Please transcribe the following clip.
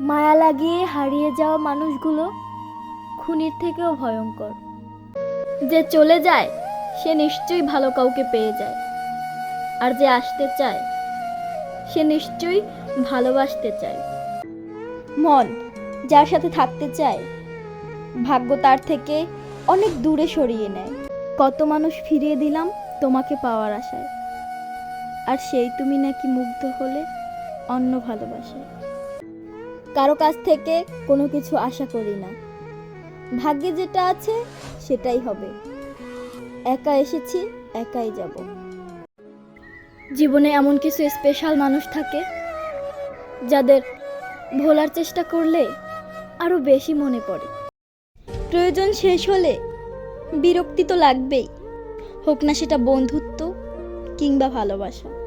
মায়া লাগিয়ে হারিয়ে যাওয়া মানুষগুলো খুনির থেকেও ভয়ঙ্কর। যে চলে যায়, সে নিশ্চয়ই ভালো কাউকে পেয়ে যায়। আর যে আসতে চায়, সে নিশ্চয়ই ভালোবাসতে চায়। মন যার সাথে থাকতে চায়, ভাগ্য তার থেকে অনেক দূরে সরিয়ে নেয়। কত মানুষ ফিরিয়ে দিলাম তোমাকে পাওয়ার আশায়। আর সেই তুমি নাকি মুগ্ধ হলে অন্য ভালোবাসায়। কারও কাছ থেকে কোনো কিছু আশা করি না। ভাগ্যে যেটা আছে, সেটাই হবে। একা এসেছি, একাই যাব। জীবনে এমন কিছু স্পেশাল মানুষ থাকে, যাদের ভোলার চেষ্টা করলে আরও বেশি মনে পড়ে। প্রয়োজন শেষ হলে বিরক্তি তো লাগবেই। হোক না সেটা বন্ধুত্ব কিংবা ভালোবাসা।